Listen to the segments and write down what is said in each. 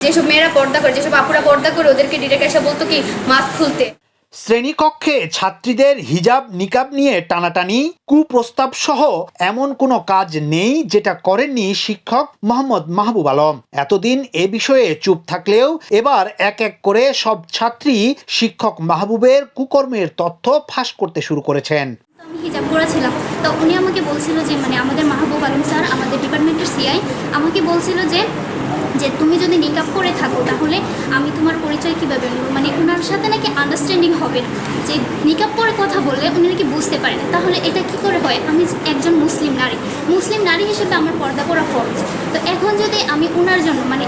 যেসব মেয়েরা পর্দা করে যেসব আপুরা পর্দা করে ওদেরকে ডিরেক্ট এসে বলতো কি মাস্ক খুলতে। শ্রেণীকক্ষে ছাত্রীদের হিজাব নিকাব নিয়ে টানাটানি কুপ্রস্তাব সহ এমন কোনো কাজ নেই যেটা করেননি শিক্ষক মোহাম্মদ মাহবুব আলম। এতদিন এ বিষয়ে চুপ থাকলেও এবার এক এক করে সব ছাত্রী শিক্ষক মাহবুবের কুকর্মের তথ্য ফাঁস করতে শুরু করেছেন। আমি হিজাব করেছিলাম তো উনি আমাকে বলছিল যে মানে আমাদের মাহবুব আলম স্যার আমাদের ডিপার্টমেন্টের সিআই আমাকে বলছিল যে যে তুমি যদি নিকাপ করে থাকো, তাহলে আমি তোমার পরিচয় কীভাবে নেব? মানে ওনার সাথে নাকি আন্ডারস্ট্যান্ডিং হবে যে নিকাপ করে কথা বললে উনি নাকি বুঝতে পারেন না। তাহলে এটা কি করে হয়? আমি একজন মুসলিম নারী। মুসলিম নারী হিসেবে আমার পর্দা করা ফরজ। তো এখন যদি আমি ওনার জন্য মানে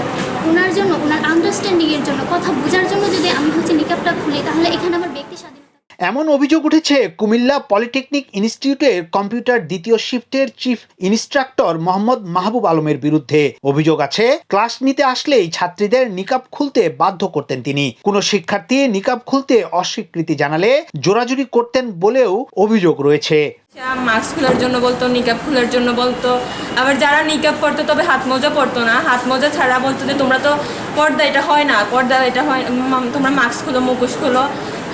ওনার জন্য ওনার আন্ডারস্ট্যান্ডিংয়ের জন্য, কথা বোঝার জন্য যদি আমি হচ্ছে নিকাপটা খুলি, তাহলে এখানে আমার ব্যক্তি স্বাধীনতা এমন অভিযোগ উঠেছে, কুমিল্লা পলিটেকনিক ইনস্টিটিউটের কম্পিউটার দ্বিতীয় শিফটের চিফ ইনস্ট্রাক্টর মোহাম্মদ মাহবুব আলমের বিরুদ্ধে। অভিযোগ আছে, ক্লাস নিতে আসলেই ছাত্রীদের নিকাব খুলতে বাধ্য করতেন তিনি। কোনো শিক্ষার্থী নিকাব খুলতে অস্বীকৃতি জানালে জোরাজুরি করতেন বলেও অভিযোগ রয়েছে। মাস্ক খোলার জন্য বলতো, নিকাব খোলার জন্য বলতো। আবার যারা নিকাব পরতো তবে হাত মোজা পরতো না। হাত মোজা ছাড়া বলতো যে, তোমরা তো পর্দা, এটা হয় না, পর্দা, এটা হয় তোমরা মাস্ক খোলো, মুখোশ খোলো।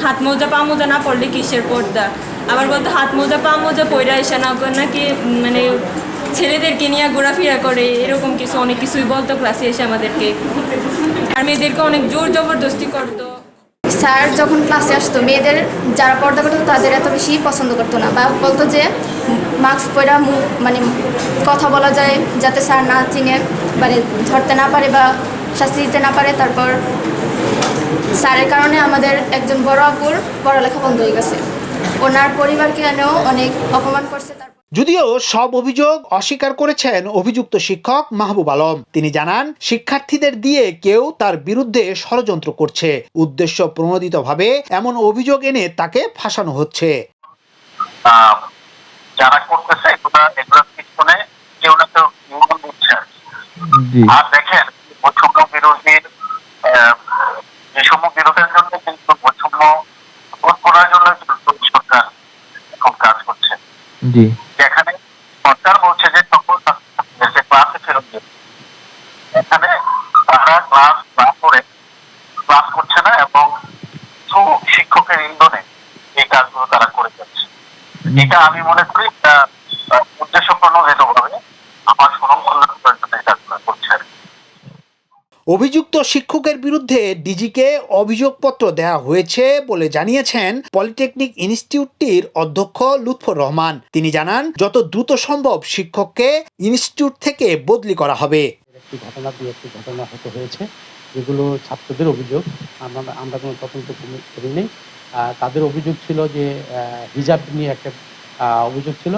হাত মোজা, পা মোজা না পড়লে কিসের পর্দা? আবার বলতো, হাত মোজা, পা মোজা পয়রা এসে না নাকি মানে ছেলেদেরকে নিয়ে ঘোরাফেরা করে, এরকম কিছু, অনেক কিছুই বলতো ক্লাসে এসে আমাদেরকে। আর মেয়েদেরকে অনেক জোর জবরদস্তি করতো। স্যার, যখন ক্লাসে আসতো, মেয়েদের যারা পর্দা করতো, তাদের এত বেশি পছন্দ করতো না। বা বলতো যে, মাস্ক পরা মানে কথা বলা যায়, যাতে স্যার না চিনে মানে ধরতে না পারে বা শাস্তি দিতে না পারে। তারপর স্যারের কারণে আমাদের একজন বড় আপুর পড়ালেখা বন্ধ হয়ে গেছে। ওনার পরিবারকে এনেও অনেক অপমান করছে তারপর যদিও সব অভিযোগ অস্বীকার করেছেন অভিযুক্ত শিক্ষক মাহবুব আলম। তিনি জানান শিক্ষার্থীদের দিয়ে কেউ তার বিরুদ্ধে ষড়যন্ত্র করছে। উদ্দেশ্য প্রণোদিতভাবে এমন অভিযোগ এনে তাকে ফাঁসানো হচ্ছে। যারা করতেছে এগুলা এগুলোর পিছনে কেউ না কেউ আর দেখেন জন্য কিন্তু বৈষম্য করার জন্য কিন্তু সরকার এখন কাজ করছে যেখানে সরকার বলছে যে সকল ক্লাসে ফেরত দিতে এখানে তারা ক্লাস না করে ক্লাস করছে না এবং শিক্ষকের ইন্ধনে এই কাজগুলো তারা করে যাচ্ছে এটা আমি মনে করি এটা আহ, উদ্দেশ্য প্রণোদিত ভাবে আমার সুরম কল্যাণ জন্য এই কাজগুলো করছে আর কি। অভিযুক্ত শিক্ষকের বিরুদ্ধে ডিজিকে অভিযোগপত্র দেওয়া হয়েছে বলে জানিয়েছেন পলিটেকনিক ইনস্টিটিউটটির অধ্যক্ষ লুৎফর রহমান। তিনি জানান, যত দ্রুত সম্ভব শিক্ষককে ইনস্টিটিউট থেকে বদলি করা হবে। একটি ঘটনা দু একটি ঘটনা হতে হয়েছে, যেগুলো ছাত্রদের অভিযোগ। আমরা আমরা কোনো তদন্ত করিনি। তাদের অভিযোগ ছিল যে হিজাব নিয়ে একটা অভিযোগ ছিল।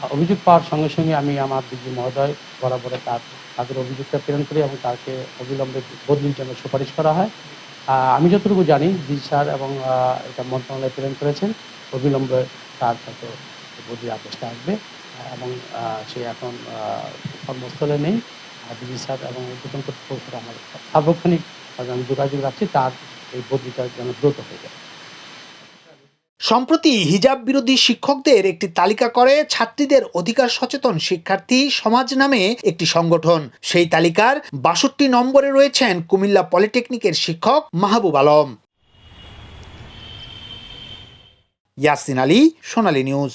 অভিযোগ পাওয়ার সঙ্গে সঙ্গে আমি আমার দিদি মহোদয় বরাবরে তার, তাদের অভিযোগটা প্রেরণ করি এবং তাকে অবিলম্বে বদলির জন্য সুপারিশ করা হয়। আমি যতটুকু জানি, জি স্যার এবং এটা মন্ত্রণালয়ে প্রেরণ করেছেন, অবিলম্বে তার হয়তো বদলির আদেশটা আসবে। এবং সে এখন কর্মস্থলে নেই। ডিজি স্যার এবং উদ্বোধন কর্তৃপক্ষের আমার সার্বক্ষণিক যোগাযোগ রাখছি, তার এই বদলিটা যেন দ্রুত হয়ে যায়। সম্প্রতি হিজাব বিরোধী শিক্ষকদের একটি তালিকা করে ছাত্রীদের অধিকার সচেতন শিক্ষার্থী সমাজ নামে একটি সংগঠন। সেই তালিকার বাষট্টি নম্বরে রয়েছেন কুমিল্লা পলিটেকনিকের শিক্ষক মাহবুব আলম। ইয়াসিন আলী, সোনালী নিউজ।